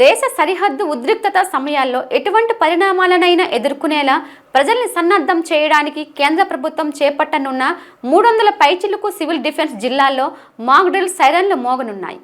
దేశ సరిహద్దు ఉద్రిక్తత సమయాల్లో ఎటువంటి పరిణామాలనైనా ఎదుర్కొనేలా ప్రజల్ని సన్నద్ధం చేయడానికి కేంద్ర ప్రభుత్వం చేపట్టనున్న మూడు వందల పైచిలకు సివిల్ డిఫెన్స్ జిల్లాల్లో మాక్ డ్రిల్ సైరన్లు మోగనున్నాయి.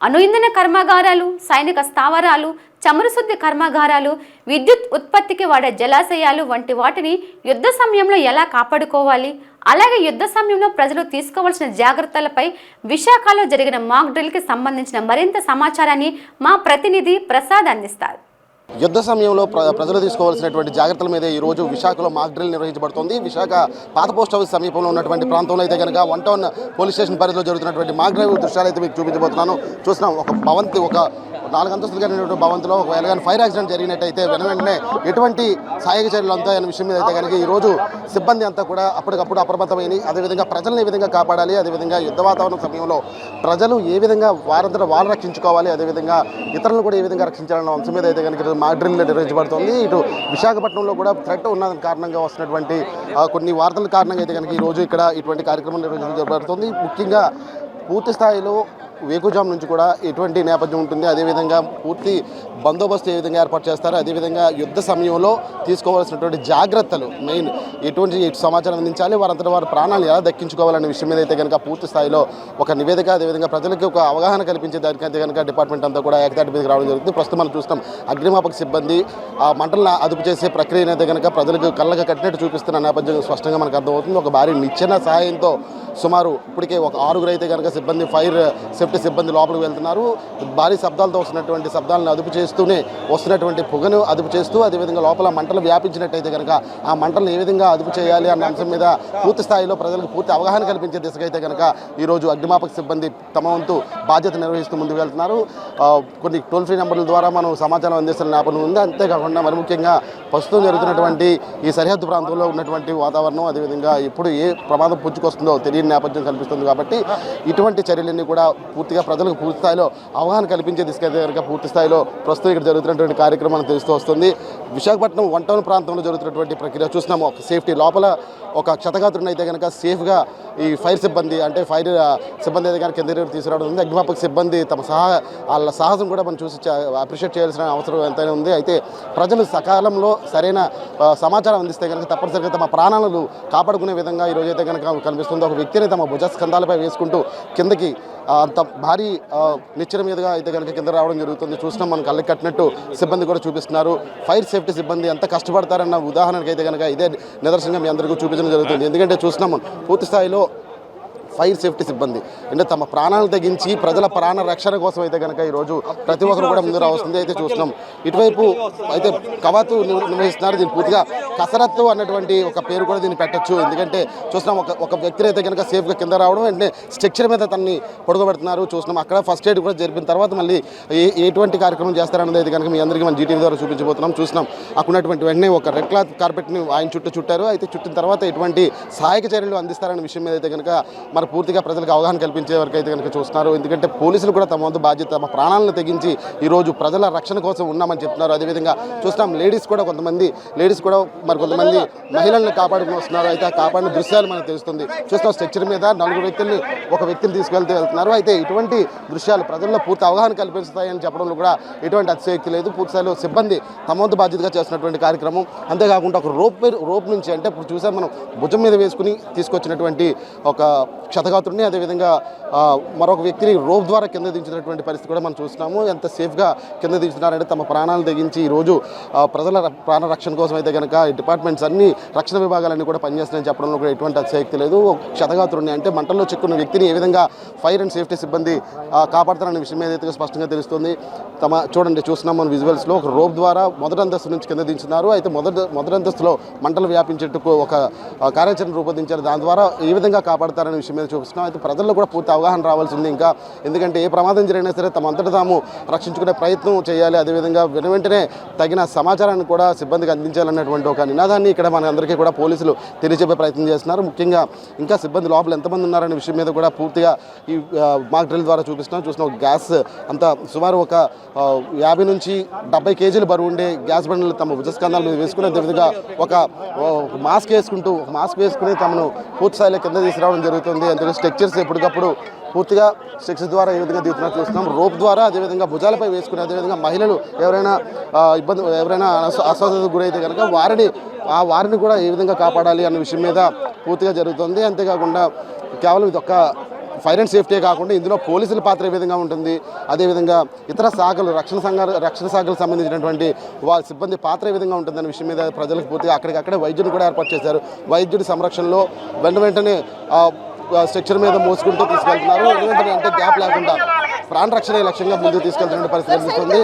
అణు ఇంధన కర్మాగారాలు సైనిక స్థావరాలు చమురు శుద్ధి కర్మాగారాలు విద్యుత్ ఉత్పత్తికి వాడే జలాశయాలు వంటి వాటిని యుద్ధ సమయంలో ఎలా కాపాడుకోవాలి? అలాగే యుద్ధ సమయంలో ప్రజలు తీసుకోవాల్సిన జాగ్రత్తలపై విశాఖలో జరిగిన మాక్ డ్రిల్కి సంబంధించిన మరింత సమాచారాన్ని మా ప్రతినిధి ప్రసాద్ అందిస్తారు. యుద్ధ సమయంలో ప్రజలు తీసుకోవాల్సినటువంటి జాగ్రత్తల మీద ఈ రోజు విశాఖలో మాక్ డ్రిల్ నిర్వహించబడుతోంది. విశాఖ పాత పోస్ట్ ఆఫీస్ సమీపంలో ఉన్నటువంటి ప్రాంతంలో అయితే కనుక వన్ టౌన్ పోలీస్ స్టేషన్ పరిధిలో జరుగుతున్నటువంటి మాక్ డ్రైవ్ దృశ్యాలు అయితే మీకు చూపించబోతున్నాను. చూసినాం ఒక భవంతి ఒక నాలుగు అంతస్తులు కలిగినటువంటి భవంతిలో ఒకవేళ కానీ ఫైర్ యాక్సిడెంట్ జరిగినట్టయితే వెన వెంటనే ఎటువంటి సహాయక చర్యలు అంతా అనే విషయం మీద అయితే కనుక ఈ రోజు సిబ్బంది అంతా కూడా అప్పటికప్పుడు అప్రమత్తమైంది. అదేవిధంగా ప్రజలను ఏ విధంగా కాపాడాలి అదేవిధంగా యుద్ధ వాతావరణం సమయంలో ప్రజలు ఏ విధంగా వారంతా వాళ్ళు రక్షించుకోవాలి అదేవిధంగా ఇతరులను కూడా ఏ విధంగా రక్షించాలన్న అంశం మీద అయితే కనుక మాడ్రిల్ నిర్వహించబడుతుంది. ఇటు విశాఖపట్నంలో కూడా థ్రెట్ ఉన్న కారణంగా వస్తున్నటువంటి కొన్ని వార్తల కారణంగా అయితే కనుక ఈ రోజు ఇక్కడ ఇటువంటి కార్యక్రమం నిర్వహించబడుతుంది ముఖ్యంగా పూర్తి స్థాయిలో వేకుజాం నుంచి కూడా ఎటువంటి నేపథ్యం ఉంటుంది. అదేవిధంగా పూర్తి బందోబస్తు ఏ విధంగా ఏర్పాటు చేస్తారో అదేవిధంగా యుద్ధ సమయంలో తీసుకోవాల్సినటువంటి జాగ్రత్తలు మెయిన్ ఎటువంటి సమాచారం అందించాలి వారంతటి వారి ప్రాణాలు ఎలా దక్కించుకోవాలనే విషయం మీద అయితే కనుక పూర్తి స్థాయిలో ఒక నివేదిక అదేవిధంగా ప్రజలకు ఒక అవగాహన కల్పించే దానికైతే కనుక డిపార్ట్మెంట్ అంతా కూడా ఏకతాటి మీదకి రావడం జరుగుతుంది. ప్రస్తుతం మనం చూస్తాం అగ్నిమాపక సిబ్బంది ఆ మంటలను అదుపు చేసే ప్రక్రియను అయితే కనుక ప్రజలకు కళ్ళకు కట్టినట్టు చూపిస్తున్న నేపథ్యం స్పష్టంగా మనకు అర్థమవుతుంది. ఒక భారీ నిచ్చెన సహాయంతో సుమారు ఇప్పటికే ఒక ఆరుగురు అయితే కనుక సిబ్బంది ఫైర్ సేఫ్టీ సిబ్బంది లోపలికి వెళ్తున్నారు. భారీ శబ్దాలతో వస్తున్నటువంటి శబ్దాలను అదుపు చేస్తూనే వస్తున్నటువంటి పొగను అదుపు చేస్తూ అదేవిధంగా లోపల మంటలు వ్యాపించినట్టయితే కనుక ఆ మంటలను ఏ విధంగా అదుపు చేయాలి అన్న అంశం మీద పూర్తి స్థాయిలో ప్రజలకు పూర్తి అవగాహన కల్పించే దిశగా అయితే కనుక ఈరోజు అగ్నిమాపక సిబ్బంది తమ వంతు బాధ్యత నిర్వహిస్తూ ముందుకు వెళ్తున్నారు. కొన్ని టోల్ ఫ్రీ నెంబర్ల ద్వారా మనం సమాచారం అందిస్తున్న జ్ఞాపకం ఉంది. అంతేకాకుండా మరి ముఖ్యంగా ప్రస్తుతం జరుగుతున్నటువంటి ఈ సరిహద్దు ప్రాంతంలో ఉన్నటువంటి వాతావరణం అదేవిధంగా ఎప్పుడు ఏ ప్రమాదం పుచ్చుకొస్తుందో తెలియని నేపథ్యం కనిపిస్తుంది కాబట్టి ఇటువంటి చర్యలన్నీ కూడా పూర్తిగా ప్రజలకు పూర్తి స్థాయిలో అవగాహన కల్పించే దిశగా అయితే కనుక పూర్తి స్థాయిలో ప్రస్తుతం ఇక్కడ జరుగుతున్నటువంటి కార్యక్రమం తెలుస్తూ వస్తుంది. విశాఖపట్నం వన్ టౌన్ ప్రాంతంలో జరుగుతున్నటువంటి ప్రక్రియ చూసినాము ఒక సేఫ్టీ లోపల ఒక క్షతగాత్రుని అయితే కనుక సేఫ్గా ఈ ఫైర్ సిబ్బంది అంటే ఫైర్ సిబ్బంది అయితే కనుక కింద తీసుకురావడం ఉంది. అగ్నిమాపక సిబ్బంది తమ సహా వాళ్ళ సాహసం కూడా మనం చూసి అప్రిషియేట్ చేయాల్సిన అవసరం ఎంతైనా ఉంది. అయితే ప్రజలు సకాలంలో సరైన సమాచారం అందిస్తే కనుక తప్పనిసరిగా తమ ప్రాణాలను కాపాడుకునే విధంగా ఈరోజు అయితే కనుక కనిపిస్తుంది. ఒక వ్యక్తి వ్యక్తిని తమ భుజ స్కంధాలపై వేసుకుంటూ కిందకి అంత భారీ నిచ్చెన మీదుగా అయితే కనుక కింద రావడం జరుగుతుంది. చూసినాం మనం కళ్ళకి కట్టినట్టు సిబ్బంది కూడా చూపిస్తున్నారు. ఫైర్ సేఫ్టీ సిబ్బంది ఎంత కష్టపడతారన్న ఉదాహరణకైతే అయితే కనుక ఇదే నిదర్శనంగా మీ అందరికీ చూపించడం జరుగుతుంది. ఎందుకంటే చూసినాం పూర్తి స్థాయిలో ఫైర్ సేఫ్టీ సిబ్బంది. అంటే తమ ప్రాణాలు తెగించి ప్రజల ప్రాణ రక్షణ కోసం అయితే కనుక ఈరోజు ప్రతి ఒక్కరు కూడా ముందు రావస్తుంది అయితే చూస్తున్నాం. ఇటువైపు అయితే కవాతు నిర్వహిస్తున్నారు. దీన్ని పూర్తిగా కసరత్తు అన్నటువంటి ఒక పేరు కూడా దీన్ని పెట్టొచ్చు. ఎందుకంటే చూస్తున్నాం ఒక ఒక వ్యక్తిని అయితే కనుక సేఫ్గా కింద రావడం వెంటనే స్ట్రక్చర్ మీద తనని పొడగబెడుతున్నారు. చూస్తున్నాం అక్కడ ఫస్ట్ ఎయిడ్ కూడా జరిపిన తర్వాత మళ్ళీ ఏ ఎటువంటి కార్యక్రమం చేస్తారన్నది అయితే కనుక మీ అందరికీ మన జీటీవీ ద్వారా చూపించబోతున్నాం. చూస్తున్నాం అక్కడ ఉన్నటువంటి వెంటనే ఒక రెడ్ క్లాత్ కార్పెట్ని ఆయన చుట్టూ చుట్టారు. అయితే చుట్టిన తర్వాత ఎటువంటి సహాయక చర్యలు అందిస్తారనే విషయం మీద అయితే కనుక మరి పూర్తిగా ప్రజలకు అవగాహన కల్పించే వరకు అయితే కనుక చూస్తున్నారు. ఎందుకంటే పోలీసులు కూడా తమ వంతు బాధ్యత తమ ప్రాణాలను తెగించి ఈరోజు ప్రజల రక్షణ కోసం ఉన్నామని చెప్తున్నారు. అదేవిధంగా చూస్తున్నాం లేడీస్ కూడా కొంతమంది లేడీస్ కూడా మరి కొంతమంది మహిళల్ని కాపాడుకుని వస్తున్నారు అయితే ఆ కాపాడిన దృశ్యాలు మనకు తెలుస్తుంది. చూస్తున్నాం స్ట్రక్చర్ మీద నలుగురు వ్యక్తుల్ని ఒక వ్యక్తిని తీసుకెళ్తూ వెళ్తున్నారు. అయితే ఇటువంటి దృశ్యాలు ప్రజల్లో పూర్తి అవగాహన కల్పిస్తాయని చెప్పడంలో కూడా ఎటువంటి అతిశయోక్తి లేదు. పూర్తిస్థాయిలో సిబ్బంది తమ వంతు బాధ్యతగా చేస్తున్నటువంటి కార్యక్రమం. అంతేకాకుండా ఒక రోప్ రోప్ నుంచి అంటే ఇప్పుడు చూసాం మనం భుజం మీద వేసుకుని తీసుకొచ్చినటువంటి ఒక క్షతగాత్రుడిని అదేవిధంగా మరొక వ్యక్తిని రోప్ ద్వారా కింద దించినటువంటి పరిస్థితి కూడా మనం చూస్తున్నాము. ఎంత సేఫ్గా కింద దించుతున్నారంటే తమ ప్రాణాలు తెగించి ఈరోజు ప్రజల ప్రాణ రక్షణ కోసం అయితే కనుక డిపార్ట్మెంట్స్ అన్ని రక్షణ విభాగాలన్నీ కూడా పనిచేస్తున్నాయని చెప్పడంలో కూడా ఎటువంటి అతిశయక్తి లేదు. ఒక క్షతగాత్రుడిని అంటే మంటల్లో చిక్కున్న వ్యక్తిని ఏ విధంగా ఫైర్ అండ్ సేఫ్టీ సిబ్బంది కాపాడుతారనే విషయం ఏదైతే స్పష్టంగా తెలుస్తుంది. తమ చూడండి చూస్తున్నాం మన విజువల్స్లో ఒక రోప్ ద్వారా మొదటి అంతస్తు నుంచి కింద దించున్నారు అయితే మొదటి మొదటి అంతస్తులో మంటలు వ్యాపించేట్టుకు ఒక కార్యాచరణ రూపొందించారు. దాని ద్వారా ఏ విధంగా కాపాడతారనే విషయం మీద చూపిస్తున్నాం. అయితే ప్రజల్లో కూడా పూర్తి అవగాహన రావాల్సి ఉంది. ఇంకా ఎందుకంటే ఏ ప్రమాదం జరిగినా సరే తమ అంతటా తాము రక్షించుకునే ప్రయత్నం చేయాలి. అదేవిధంగా వెను వెంటనే తగిన సమాచారాన్ని కూడా సిబ్బందికి అందించాలన్నటువంటి ఒక నినాదాన్ని ఇక్కడ మన అందరికీ కూడా పోలీసులు తెలియజెప్పే ప్రయత్నం చేస్తున్నారు. ముఖ్యంగా ఇంకా సిబ్బంది లోపల ఎంతమంది ఉన్నారనే విషయం మీద కూడా పూర్తిగా ఈ మాక్ డ్రిల్ ద్వారా చూపిస్తున్నాం. చూసిన గ్యాస్ అంత సుమారు ఒక యాభై నుంచి డెబ్బై కేజీలు బరువు ఉండే గ్యాస్ బండ్లు తమ భుజస్కంధాల మీద వేసుకుని అదేవిధంగా ఒక మాస్క్ వేసుకుంటూ మాస్క్ వేసుకుని తమను పూర్తిస్థాయిలో కింద తీసుకురావడం జరుగుతుంది. అంతే స్ట్రక్చర్స్ ఎప్పటికప్పుడు పూర్తిగా స్ట్రక్చర్స్ ద్వారా ఏ విధంగా దిగుతున్నట్టు చూస్తున్నాం. రోప్ ద్వారా అదేవిధంగా భుజాలపై వేసుకుని అదేవిధంగా మహిళలు ఎవరైనా ఇబ్బంది ఎవరైనా అస్వస్థతకు గురైతే కనుక వారిని ఆ వారిని కూడా ఏ విధంగా కాపాడాలి అన్న విషయం మీద పూర్తిగా జరుగుతుంది. అంతేకాకుండా కేవలం ఇది ఒక్క ఫైర్ అండ్ సేఫ్టీ కాకుండా ఇందులో పోలీసుల పాత్ర ఏ విధంగా ఉంటుంది అదేవిధంగా ఇతర శాఖలు రక్షణ సంఘాలు రక్షణ శాఖలకు సంబంధించినటువంటి వాళ్ళ సిబ్బంది పాత్ర ఏ విధంగా ఉంటుందనే విషయం మీద ప్రజలకు పూర్తిగా అక్కడికక్కడే వైద్యుని కూడా ఏర్పాటు చేశారు. వైద్యుడి సంరక్షణలో వెంట వెంటనే స్ట్రక్చర్ మీద మోసుకుంటూ తీసుకెళ్తున్నారు. వెంటనే అంటే గ్యాప్ లేకుండా ప్రాణ రక్షణ లక్ష్యంగా ముందుకు తీసుకెళ్తున్న పరిస్థితి కనిపిస్తుంది.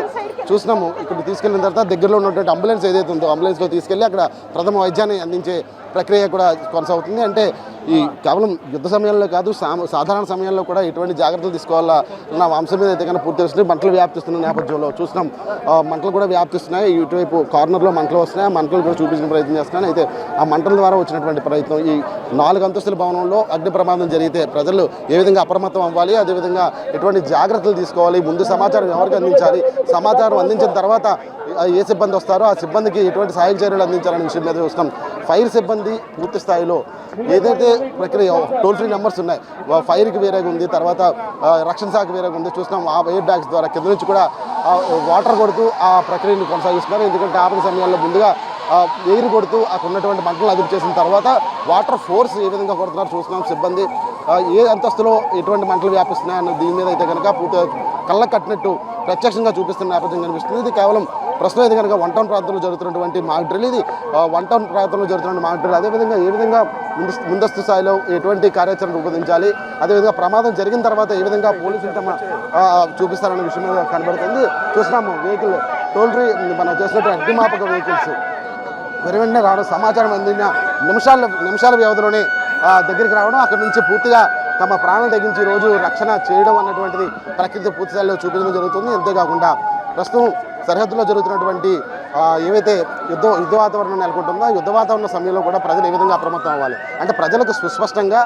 చూసినాము ఇక్కడ తీసుకెళ్ళిన తర్వాత దగ్గరలో ఉన్నటువంటి అంబులెన్స్ ఏదైతే ఉందో అంబులెన్స్లో తీసుకెళ్ళి అక్కడ ప్రథమ వైద్యాన్ని అందించే ప్రక్రియ కూడా కొనసాగుతుంది. అంటే ఈ కేవలం యుద్ధ సమయంలో కాదు సామ- సాధారణ సమయంలో కూడా ఎటువంటి జాగ్రత్తలు తీసుకోవాలా నా అంశం మీద అయితే కన్నా పూర్తి వస్తుంది మంటలు వ్యాప్తిస్తున్న నేపథ్యంలో చూసినాం మంటలు కూడా వ్యాప్తిస్తున్నాయి. ఇటువైపు కార్నర్లో మంటలు వస్తున్నాయి. ఆ మంటలు కూడా చూపించిన ప్రయత్నం చేస్తున్నాను. అయితే ఆ మంటల ద్వారా వచ్చినటువంటి ప్రయత్నం ఈ నాలుగు అంతస్తుల భవనంలో అగ్ని ప్రమాదం జరిగితే ప్రజలు ఏ విధంగా అప్రమత్తం అవ్వాలి? అదేవిధంగా ఎటువంటి జాగ్రత్తలు తీసుకోవాలి? ముందు సమాచారం ఎవరికి అందించాలి? సమాచారం అందించిన తర్వాత ఏ సిబ్బంది వస్తారో ఆ సిబ్బందికి ఎటువంటి సహాయ చర్యలు అందించాలనే విషయం మీద చూస్తాం ఫైర్ సిబ్బంది పూర్తి స్థాయిలో ఏదైతే ప్రక్రియ టోల్ ఫ్రీ నెంబర్స్ ఉన్నాయి ఫైర్కి వేరేగా ఉంది తర్వాత రక్షణ శాఖ వేరేగా ఉంది చూస్తున్నాం ఆ ఎయిర్ బ్యాగ్స్ ద్వారా కింద నుంచి కూడా వాటర్ కొడుతూ ఆ ప్రక్రియను కొనసాగిస్తున్నారు. ఎందుకంటే ఆపణ సమయాల్లో ముందుగా ఎయిర్ కొడుతూ అక్కడ ఉన్నటువంటి మంటలు అదుపు చేసిన తర్వాత వాటర్ ఫోర్స్ ఏ విధంగా కొడుతున్నారు చూస్తున్నాం సిబ్బంది. ఏ అంతస్తులో ఎటువంటి మంటలు వ్యాపిస్తున్నాయన్న దీని మీద అయితే కనుక పూర్తి కళ్ళ కట్టినట్టు ప్రత్యక్షంగా చూపిస్తున్న నేపథ్యం కనిపిస్తుంది. ఇది కేవలం ప్రస్తుతం అయితే కనుక వన్ టౌన్ ప్రాంతంలో జరుగుతున్నటువంటి మాక్ డ్రిల్ ఇది వన్ టౌన్ ప్రాంతంలో జరుగుతున్న మాక్ డ్రిల్. అదేవిధంగా ఏ విధంగా ముందు ముందస్తు స్థాయిలో ఎటువంటి కార్యాచరణ రూపొందించాలి అదేవిధంగా ప్రమాదం జరిగిన తర్వాత ఏ విధంగా పోలీసులు తమ చూపిస్తారనే విషయం మీద కనబడుతుంది. చూస్తున్నాము వెహికల్ టోల్ ఫ్రీ మనం చేసినటువంటి అగ్నిమాపక వెహికల్స్. వెరు వెంటనే రావడం సమాచారం అందిన నిమిషాల నిమిషాల వ్యవధిలోనే దగ్గరికి రావడం అక్కడ నుంచి పూర్తిగా తమ ప్రాణం తగ్గించి రోజు రక్షణ చేయడం అన్నటువంటిది ప్రకృతి పూర్తి స్థాయిలో చూపించడం జరుగుతుంది. అంతేకాకుండా ప్రస్తుతం సరిహద్దులో జరుగుతున్నటువంటి ఏవైతే యుద్ధ యుద్ధ వాతావరణం నెలకొంటుందో యుద్ధ వాతావరణ సమయంలో కూడా ప్రజలు ఏ విధంగా అప్రమత్తం అవ్వాలి? అంటే ప్రజలకు సుస్పష్టంగా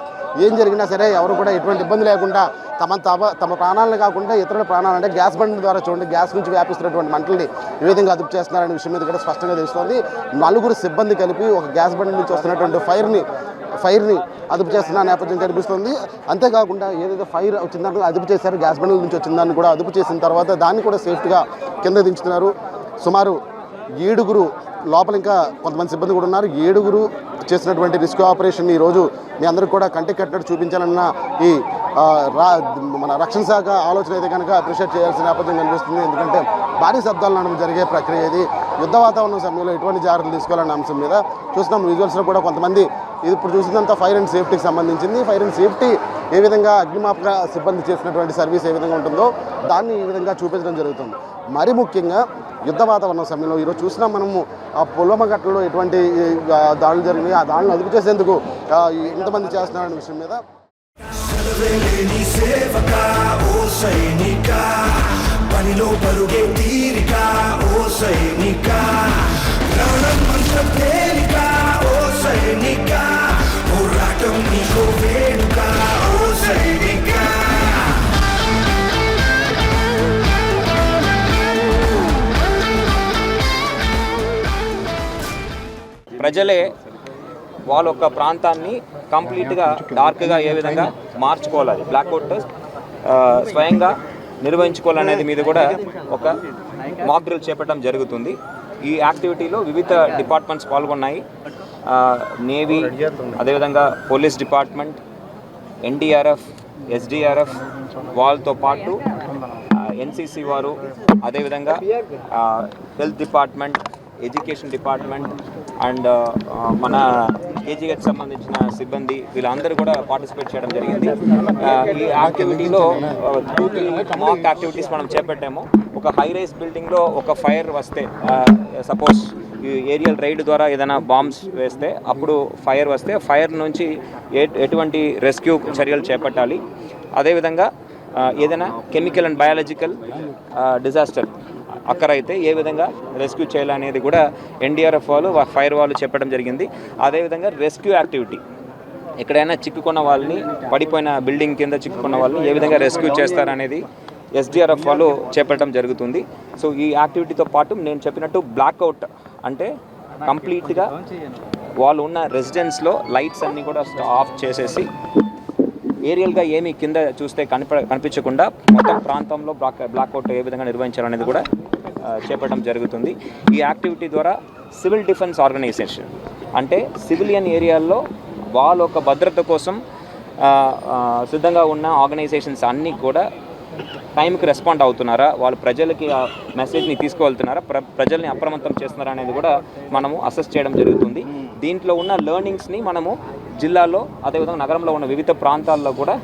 ఏం జరిగినా సరే ఎవరు కూడా ఎటువంటి ఇబ్బంది లేకుండా తమ తమ తమ ప్రాణాలను కాకుండా ఇతరుల ప్రాణాలు అంటే గ్యాస్ బండ్ ద్వారా చూడండి గ్యాస్ నుంచి వ్యాపిస్తున్నటువంటి మంటల్ని ఏ విధంగా అదుపు చేస్తున్నారనే విషయం మీద కూడా స్పష్టంగా తెలుస్తోంది. నలుగురు సిబ్బంది కలిపి ఒక గ్యాస్ బండ్ నుంచి వస్తున్నటువంటి ఫైర్ని ఫైర్ని అదుపు చేస్తున్న నేపథ్యం కనిపిస్తుంది. అంతేకాకుండా ఏదైతే ఫైర్ వచ్చిందో అదుపు చేశారు. గ్యాస్ బండ్ల నుంచి వచ్చిందాన్ని కూడా అదుపు చేసిన తర్వాత దాన్ని కూడా సేఫ్టీగా కింద దించుతున్నారు. సుమారు ఏడుగురు లోపల ఇంకా కొంతమంది సిబ్బంది కూడా ఉన్నారు. ఏడుగురు చేసినటువంటి రిస్క్ ఆపరేషన్ ఈ రోజు మీ అందరికి కూడా కంటికి కట్టినట్టు చూపించాలన్న ఈ రా మన రక్షణ శాఖ ఆలోచన అయితే కనుక అప్రిషియేట్ చేయాల్సిన నేపథ్యం కనిపిస్తుంది. ఎందుకంటే భారీ శబ్దాలు నడుమ జరిగే ప్రక్రియ ఇది. యుద్ధ వాతావరణం సమయంలో ఎటువంటి జాగ్రత్తలు తీసుకోవాలన్న అంశం మీద చూస్తున్నాం. విజువల్స్లో కూడా కొంతమంది ఇది ఇప్పుడు చూసినంత ఫైర్ అండ్ సేఫ్టీకి సంబంధించింది. ఫైర్ అండ్ సేఫ్టీ ఏ విధంగా అగ్నిమాపక సిబ్బంది చేసినటువంటి సర్వీస్ ఏ విధంగా ఉంటుందో దాన్ని ఈ విధంగా చూపించడం జరుగుతుంది. మరి ముఖ్యంగా యుద్ధ వాతావరణం సమయంలో ఈరోజు చూసినా మనము ఆ పుల్వమ ఎటువంటి దాడులు జరిగినాయి. ఆ దాడులను అదుపు చేసేందుకు ఎంతమంది చేస్తున్నారనే విషయం మీద సైనిక పనిలో పరుగే తీరిక ఓ సైనిక ప్రాణం సైనిక పోరాటం నీకో వేడుక ఓ సైనిక ప్రజలే వాళ్ళ యొక్క ప్రాంతాన్ని కంప్లీట్గా డార్క్గా ఏ విధంగా మార్చుకోవాలి బ్లాక్అవుట్ స్వయంగా నిర్వహించుకోవాలనేది మీద కూడా ఒక మాక్ డ్రిల్ చేపట్టడం జరుగుతుంది. ఈ యాక్టివిటీలో వివిధ డిపార్ట్మెంట్స్ పాల్గొన్నాయి. నేవీ అదేవిధంగా పోలీస్ డిపార్ట్మెంట్ ఎన్డీఆర్ఎఫ్ ఎస్డిఆర్ఎఫ్ వాళ్ళతో పాటు ఎన్సిసి వారు అదేవిధంగా health department education department and మన కేజీహెచ్ సంబంధించిన సిబ్బంది వీళ్ళందరూ కూడా పార్టిసిపేట్ చేయడం జరిగింది. ఈ యాక్టివిటీలో టూ త్రీ మాక్ యాక్టివిటీస్ మనం చేపట్టాము. ఒక హై రైస్ బిల్డింగ్లో ఒక ఫైర్ వస్తే సపోజ్ ఏరియల్ రైడ్ ద్వారా ఏదైనా బాంబ్స్ వేస్తే అప్పుడు ఫైర్ వస్తే ఫైర్ నుంచి ఎటువంటి రెస్క్యూ చర్యలు చేపట్టాలి. అదేవిధంగా ఏదైనా కెమికల్ అండ్ బయాలజికల్ డిజాస్టర్ అక్కడ అయితే ఏ విధంగా రెస్క్యూ చేయాలనేది కూడా ఎన్డీఆర్ఎఫ్ వాళ్ళు ఫైర్ వాళ్ళు చెప్పడం జరిగింది. అదేవిధంగా రెస్క్యూ యాక్టివిటీ. ఎక్కడైనా చిక్కుకున్న వాళ్ళని పడిపోయిన బిల్డింగ్ కింద చిక్కుకున్న వాళ్ళని ఏ విధంగా రెస్క్యూ చేస్తారనేది ఎస్డిఆర్ఎఫ్ వాళ్ళు చేపట్టడం జరుగుతుంది. సో ఈ యాక్టివిటీతో పాటు నేను చెప్పినట్టు బ్లాక్అవుట్ అంటే కంప్లీట్గా వాళ్ళు ఉన్న రెసిడెన్స్లో లైట్స్ అన్నీ కూడా ఆఫ్ చేసేసి ఏరియల్గా ఏమి కింద చూస్తే కనిప కనిపించకుండా మొత్తం ప్రాంతంలో బ్లాక్ బ్లాక్అవుట్ ఏ విధంగా నిర్వహించాలనేది కూడా చేపట్టడం జరుగుతుంది. ఈ యాక్టివిటీ ద్వారా సివిల్ డిఫెన్స్ ఆర్గనైజేషన్ అంటే సివిలియన్ ఏరియాల్లో వాళ్ళ ఒక భద్రత కోసం సిద్ధంగా ఉన్న ఆర్గనైజేషన్స్ అన్నీ కూడా టైంకి రెస్పాండ్ అవుతున్నారా? వాళ్ళు ప్రజలకి ఆ మెసేజ్ని తీసుకువెళ్తున్నారా? ప్ర ప్రజల్ని అప్రమత్తం చేస్తున్నారా అనేది కూడా మనము అసెస్ చేయడం జరుగుతుంది. దీంట్లో ఉన్న లెర్నింగ్స్ని మనము జిల్లాలో అదేవిధంగా నగరంలో ఉన్న వివిధ ప్రాంతాల్లో కూడా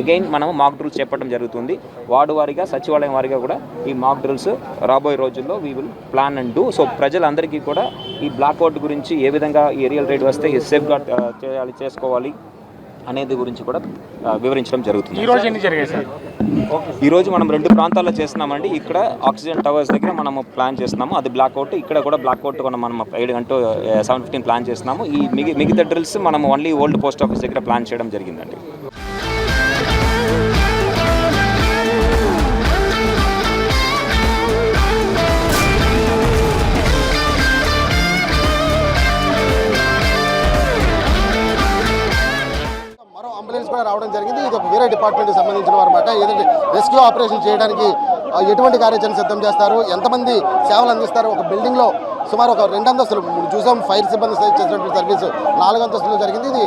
అగైన్ మనము మాక్ డ్రిల్స్ చేపట్టడం జరుగుతుంది. వార్డు వారిగా సచివాలయం వారిగా కూడా ఈ మాక్ డ్రిల్స్ రాబోయే రోజుల్లో we will plan and do so ప్రజలందరికీ కూడా ఈ బ్లాక్అవుట్ గురించి ఏ విధంగా ఈ ఏరియల్ రైడ్ వస్తే సేఫ్ గార్డ్ చేయాలి చేసుకోవాలి అనేది గురించి కూడా వివరించడం జరుగుతుంది. ఈ రోజు ఎన్ని జరిగాయి సార్? ఈరోజు మనం రెండు ప్రాంతాల్లో చేస్తున్నామండి. ఇక్కడ ఆక్సిజన్ టవర్స్ దగ్గర మనము ప్లాన్ చేస్తున్నాము. అది బ్లాక్అవుట్ ఇక్కడ కూడా బ్లాక్అవుట్ కూడా మనం ఏడు గంట సెవెన్ ఫిఫ్టీన్ ప్లాన్ చేస్తున్నాము. ఈ మిగి మిగతా డ్రిల్స్ మనం ఓన్లీ ఓల్డ్ పోస్ట్ ఆఫీస్ దగ్గర ప్లాన్ చేయడం జరిగిందండి. కూడా రావడం జరిగింది. ఇది ఒక వేరే డిపార్ట్మెంట్కి సంబంధించిన వారు అనమాట ఏదంటే రెస్క్యూ ఆపరేషన్ చేయడానికి ఎటువంటి కార్యాచరణ సిద్ధం చేస్తారు? ఎంతమంది సేవలు అందిస్తారు? ఒక బిల్డింగ్లో సుమారు ఒక రెండు అంతస్తులు చూసాం ఫైర్ సిబ్బంది చేసినటువంటి సర్వీస్ నాలుగు అంతస్తులో జరిగింది. ఇది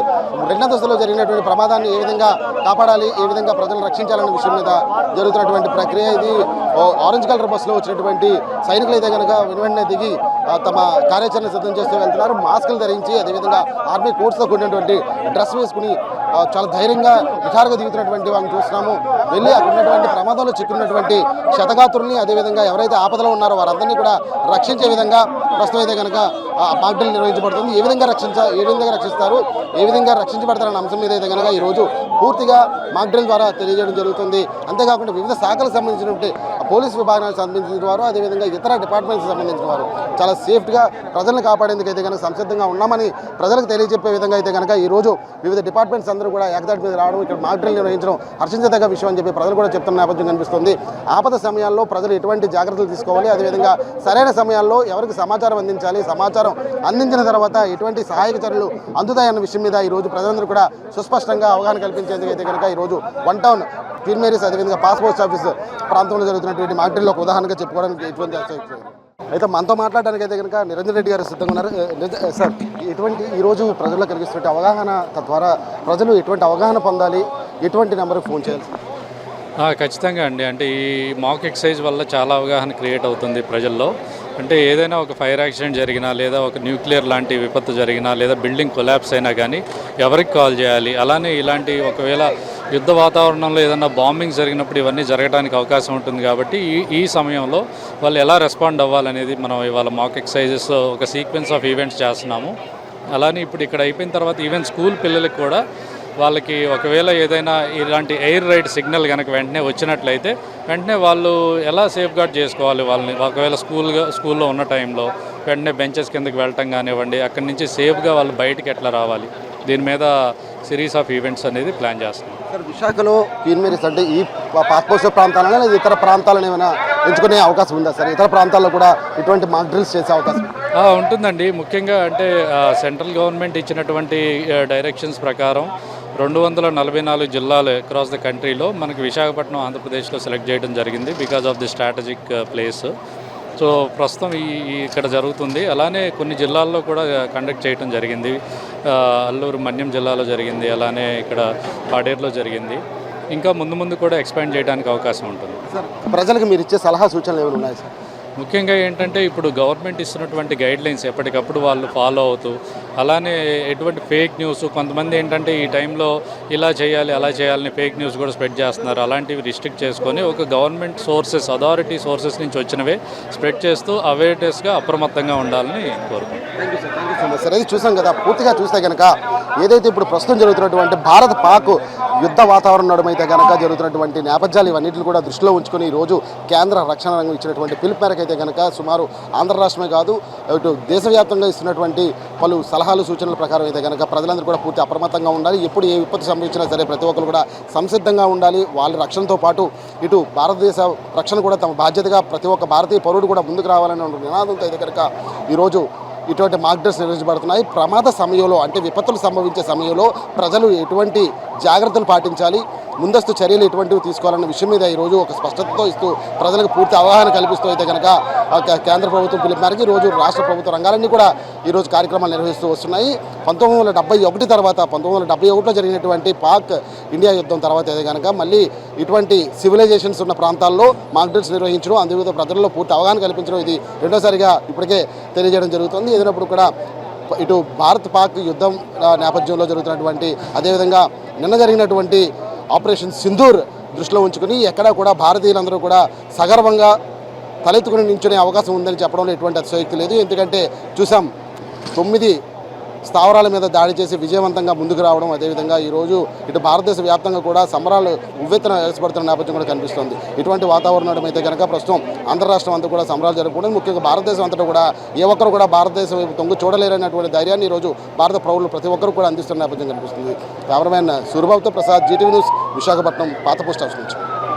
రెండు అంతస్తులో జరిగినటువంటి ప్రమాదాన్ని ఏ విధంగా కాపాడాలి? ఏ విధంగా ప్రజలను రక్షించాలనే విషయం మీద జరుగుతున్నటువంటి ప్రక్రియ ఇది. ఆరెంజ్ కలర్ బస్సులో వచ్చినటువంటి సైనికులు అయితే కనుక వెనువెంటనే దిగి తమ కార్యాచరణ సిద్ధం చేస్తూ వెళ్తున్నారు. మాస్కులు ధరించి అదేవిధంగా ఆర్మీ కోర్ట్స్తో కూడినటువంటి డ్రెస్ వేసుకుని చాలా ధైర్యంగా విచారుగా దిగుతున్నటువంటి వాళ్ళని చూస్తున్నాము. వెళ్ళి అక్కడ ఉన్నటువంటి ప్రమాదంలో చిక్కున్నటువంటి శతగాతుల్ని అదేవిధంగా ఎవరైతే ఆపదలో ఉన్నారో వారందరినీ కూడా రక్షించే విధంగా ప్రస్తుతం అయితే కనుక పార్టీలు నిర్వహించబడుతుంది. ఏ విధంగా రక్షించ ఏ విధంగా రక్షిస్తారు ఏ విధంగా రక్షించబడతారన్న అంశం మీద అయితే కనుక ఈరోజు పూర్తిగా మాక్డ్రిల్ ద్వారా తెలియజేయడం జరుగుతుంది. అంతేకాకుండా వివిధ శాఖలకు సంబంధించినటువంటి పోలీస్ విభాగానికి సంబంధించిన వారు అదేవిధంగా ఇతర డిపార్ట్మెంట్స్కి సంబంధించిన వారు. చాలా సేఫ్గా ప్రజలను కాపాడేందుకు అయితే కనుక సంసిద్ధంగా ఉన్నామని ప్రజలకు తెలియజెప్పే విధంగా అయితే కనుక ఈరోజు వివిధ డిపార్ట్మెంట్స్ అందరూ కూడా ఏకదాటి మీద రావడం ఇక్కడ మాక్డ్రిల్ నిర్వహించడం హర్షించదగ్గ విషయం అని చెప్పి ప్రజలు కూడా చెప్తున్న నేపథ్యం కనిపిస్తుంది. ఆపద సమయాల్లో ప్రజలు ఎటువంటి జాగ్రత్తలు తీసుకోవాలి? అదేవిధంగా సరైన సమయాల్లో ఎవరికి సమాచారం అందించాలి? సమాచారం అందించిన తర్వాత ఎటువంటి సహాయక చర్యలు అందుతాయన్న విషయం మీద ఈరోజు ప్రజలందరూ కూడా సుస్పష్టంగా అవగాహన కల్పించేందుకు అయితే కనుక ఈరోజు వన్ టౌన్ క్వీన్ మేరీస్ అదేవిధంగా పాస్పోర్ట్ ఆఫీస్ ప్రాంతంలో జరుగుతున్నటువంటి మాక్డ్రిల్లో ఒక ఉదాహరణగా చెప్పుకోవడానికి ఎటువంటి అయితే మనతో మాట్లాడడానికి అయితే కనుక నిరంజన్ రెడ్డి గారు సిద్ధంగా ఉన్నారు. సార్ ఎటువంటి ఈరోజు ప్రజల్లో కలిగిస్తున్న అవగాహన తద్వారా ప్రజలు ఎటువంటి అవగాహన పొందాలి? ఎటువంటి నెంబర్కి ఫోన్ చేయాలి? ఖచ్చితంగా అండి. అంటే ఈ మాక్ ఎక్సైజ్ వల్ల చాలా అవగాహన క్రియేట్ అవుతుంది ప్రజల్లో. అంటే ఏదైనా ఒక ఫైర్ యాక్సిడెంట్ జరిగినా లేదా ఒక న్యూక్లియర్ లాంటి విపత్తు జరిగినా లేదా బిల్డింగ్ కొలాప్స్ అయినా కానీ ఎవరికి కాల్ చేయాలి? అలానే ఇలాంటి ఒకవేళ యుద్ధ వాతావరణంలో ఏదైనా బాంబింగ్ జరిగినప్పుడు ఇవన్నీ జరగడానికి అవకాశం ఉంటుంది కాబట్టి ఈ ఈ సమయంలో వాళ్ళు ఎలా రెస్పాండ్ అవ్వాలనేది మనం ఇవాళ మాక్ ఎక్సైజెస్ ఒక సీక్వెన్స్ ఆఫ్ ఈవెంట్స్ చేస్తున్నాము. అలానే ఇప్పుడు ఇక్కడ అయిపోయిన తర్వాత ఈవెన్ స్కూల్ పిల్లలకు కూడా వాళ్ళకి ఒకవేళ ఏదైనా ఇలాంటి ఎయిర్ రైడ్ సిగ్నల్ కనుక వెంటనే వచ్చినట్లయితే వెంటనే వాళ్ళు ఎలా సేఫ్ గార్డ్ చేసుకోవాలి వాళ్ళని? ఒకవేళ స్కూల్గా స్కూల్లో ఉన్న టైంలో వెంటనే బెంచెస్ కిందకి వెళ్ళటం కానివ్వండి అక్కడి నుంచి సేఫ్గా వాళ్ళు బయటికి ఎట్లా రావాలి? దీని మీద సిరీస్ ఆఫ్ ఈవెంట్స్ అనేది ప్లాన్ చేస్తున్నాం. సార్ విశాఖలో క్వీన్ మేరీస్ అంటే ఈ పాస్పోర్ట్ ప్రాంతాలనే లేదా ఇతర ప్రాంతాలను ఏమైనా ఎంచుకునే అవకాశం ఉందా సార్? ఇతర ప్రాంతాల్లో కూడా ఇటువంటి మాక్ డ్రిల్స్ చేసే అవకాశం ఉంటుందండి. ముఖ్యంగా అంటే సెంట్రల్ గవర్నమెంట్ ఇచ్చినటువంటి డైరెక్షన్స్ ప్రకారం రెండు వందల నలభై నాలుగు జిల్లాలు అక్రాస్ ద కంట్రీలో మనకి విశాఖపట్నం ఆంధ్రప్రదేశ్లో సెలెక్ట్ చేయడం జరిగింది because of the strategic place so ప్రస్తుతం ఈ ఇక్కడ జరుగుతుంది. అలానే కొన్ని జిల్లాల్లో కూడా uh, కండక్ట్ చేయడం జరిగింది. Uh, అల్లూరు మన్యం జిల్లాలో జరిగింది. అలానే ఇక్కడ పాడేరులో జరిగింది. ఇంకా ముందు ముందు కూడా ఎక్స్పాండ్ చేయడానికి అవకాశం ఉంటుంది. సార్ ప్రజలకు మీరు ఇచ్చే సలహా సూచనలు ఏమైనా ఉన్నాయి సార్ ముఖ్యంగా ఏంటంటే ఇప్పుడు గవర్నమెంట్ ఇస్తున్నటువంటి గైడ్ లైన్స్ ఎప్పటికప్పుడు వాళ్ళు ఫాలో అవుతూ అలానే ఎటువంటి ఫేక్ న్యూస్ కొంతమంది ఏంటంటే ఈ టైంలో ఇలా చేయాలి అలా చేయాలని ఫేక్ న్యూస్ కూడా స్ప్రెడ్ చేస్తున్నారు. అలాంటివి రిస్ట్రిక్ట్ చేసుకొని ఒక గవర్నమెంట్ సోర్సెస్ అథారిటీ సోర్సెస్ నుంచి వచ్చినవే స్ప్రెడ్ చేస్తూ అవేర్నెస్గా అప్రమత్తంగా ఉండాలని కోరుకుంటున్నాను థ్యాంక్ యూ సార్ అది చూసాం కదా పూర్తిగా చూస్తే కనుక ఏదైతే ఇప్పుడు ప్రస్తుతం జరుగుతున్నటువంటి భారత్ పాక్ యుద్ధ వాతావరణం అయితే కనుక జరుగుతున్నటువంటి నేపథ్యాలు ఇవన్నింటిని కూడా దృష్టిలో ఉంచుకొని ఈరోజు రోజు కేంద్ర రక్షణ రంగం ఇచ్చినటువంటి పిలుపు మేరకు అయితే కనుక సుమారు ఆంధ్ర రాష్ట్రమే కాదు ఇటు దేశవ్యాప్తంగా ఇస్తున్నటువంటి పలు సలహాలు సూచనల ప్రకారం అయితే కనుక ప్రజలందరూ కూడా పూర్తి అప్రమత్తంగా ఉండాలి. ఎప్పుడు ఏ విపత్తు సంభవించినా సరే ప్రతి ఒక్కరు కూడా సంసిద్ధంగా ఉండాలి. వాళ్ళ రక్షణతో పాటు ఇటు భారతదేశ రక్షణ కూడా తమ బాధ్యతగా ప్రతి ఒక్క భారతీయ పౌరుడు కూడా ముందుకు రావాలనే నినాదంతో అయితే కనుక ఈరోజు ఇటువంటి మాక్ డ్రెస్ నిర్వహించబడుతున్నాయి. ప్రమాద సమయంలో అంటే విపత్తులు సంభవించే సమయంలో ప్రజలు ఎటువంటి జాగ్రత్తలు పాటించాలి? ముందస్తు చర్యలు ఎటువంటివి తీసుకోవాలన్న విషయం మీద ఈరోజు ఒక స్పష్టతతో ఇస్తూ ప్రజలకు పూర్తి అవగాహన కల్పిస్తూ అయితే కనుక కేంద్ర ప్రభుత్వం పిలుపు మేరకు ఈరోజు రాష్ట్ర ప్రభుత్వ రంగాలన్నీ కూడా ఈరోజు కార్యక్రమాలు నిర్వహిస్తూ వస్తున్నాయి. పంతొమ్మిది వందల డెబ్బై ఒకటి తర్వాత పంతొమ్మిది వందల డెబ్బై ఒకటిలో జరిగినటువంటి పాక్ ఇండియా యుద్ధం తర్వాత అయితే కనుక మళ్ళీ ఇటువంటి సివిలైజేషన్స్ ఉన్న ప్రాంతాల్లో మాక్ డ్రిల్స్ నిర్వహించడం అందువిధ ప్రజల్లో పూర్తి అవగాహన కల్పించడం ఇది రెండోసారిగా ఇప్పటికే తెలియజేయడం జరుగుతుంది. ఏదైనప్పుడు కూడా ఇటు భారత్ పాక్ యుద్ధం నేపథ్యంలో జరుగుతున్నటువంటి అదేవిధంగా నిన్న జరిగినటువంటి ఆపరేషన్ సింధూర్ దృష్టిలో ఉంచుకుని ఎక్కడా కూడా భారతీయులందరూ కూడా సగర్వంగా తలెత్తుకుని నించునే అవకాశం ఉందని చెప్పడంలో ఎటువంటి అతిశయోక్తి లేదు. ఎందుకంటే చూసాం తొమ్మిది స్థావరాల మీద దాడి చేసి విజయవంతంగా ముందుకు రావడం అదేవిధంగా ఈరోజు ఇటు భారతదేశ వ్యాప్తంగా కూడా సంబరాలు ఉవ్వెత్తున ఎగసిపడుతున్న నేపథ్యం కూడా కనిపిస్తుంది. ఇటువంటి వాతావరణం అయితే కనుక ప్రస్తుతం ఆంధ్ర రాష్ట్రం అంతా కూడా సంబరాలు జరుపుకోవడం ముఖ్యంగా భారతదేశం అంతటా కూడా ఏ ఒక్కరు కూడా భారతదేశం వైపు తొంగు చూడలేరనేటువంటి ధైర్యాన్ని ఈరోజు భారత పౌరులు ప్రతి ఒక్కరు కూడా అందిస్తున్న నేపథ్యం కనిపిస్తుంది. కెమెరామెన్ సూర్యబాబుతో ప్రసాద్ జీటీవీ న్యూస్ విశాఖపట్నం పాత పోస్ట్ హౌస్ నుంచి.